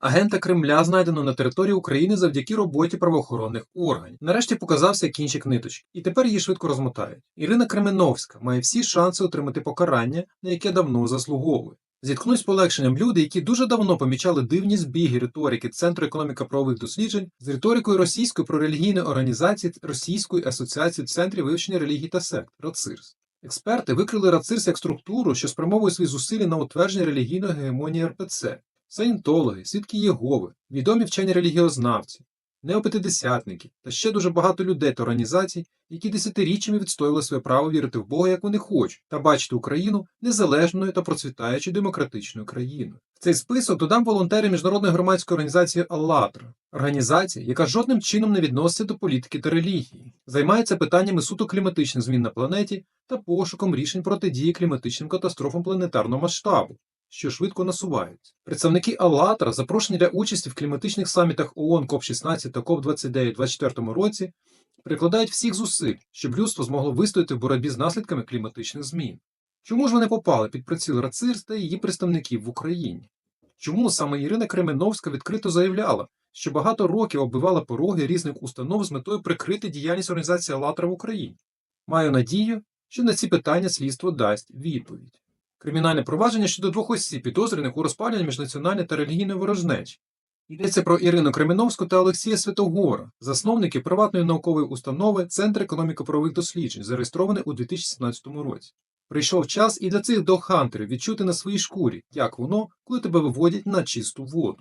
Агента Кремля знайдено на території України завдяки роботі правоохоронних органів. Нарешті показався кінчик ниточки, і тепер її швидко розмотають. Ірина Кременовська має всі шанси отримати покарання, на яке давно заслуговує. Зіткнуть з полегшенням люди, які дуже давно помічали дивні збіги риторики Центру економіко-правових досліджень з риторикою російської прорелігійної організації Російської асоціації центрів вивчення релігій та сект РАЦИРС. Експерти викрили РАЦИРС як структуру, що спрямовує свої зусилля на утвердження релігійної гегемонії РПЦ, саїнтологи, свідки Єгови, відомі вчені релігіознавці, неопятидесятники та ще дуже багато людей та організацій, які десятиріччями відстоювали своє право вірити в Бога, як вони хочуть, та бачити Україну незалежною та процвітаючою демократичною країною. В цей список додам волонтери міжнародної громадської організації «АЛЛАТРА», організація, яка жодним чином не відноситься до політики та релігії, займається питаннями суто кліматичних змін на планеті та пошуком рішень протидії кліматичним катастрофам планетарного масштабу. Що швидко насуваються. Представники «АЛЛАТРА, запрошені для участі в кліматичних самітах ООН КОП-16 та КОП-29 у 2024 році, прикладають всіх зусиль, щоб людство змогло вистояти в боротьбі з наслідками кліматичних змін. Чому ж вони попали під приціл РАЦИРС та її представників в Україні? Чому саме Ірина Кременовська відкрито заявляла, що багато років оббивала пороги різних установ з метою прикрити діяльність організації «АЛЛАТРА» в Україні? Маю надію, що на ці питання слідство дасть відповідь. Кримінальне провадження щодо двох осіб, підозрюваних у розпалюванні міжнаціональної та релігійної ворожнечі. Йдеться про Ірину Кременовську та Олексія Святогора, засновники приватної наукової установи Центр економіко-правових досліджень, зареєстрований у 2017 році. Прийшов час і для цих дохантерів відчути на своїй шкурі, як воно, коли тебе виводять на чисту воду.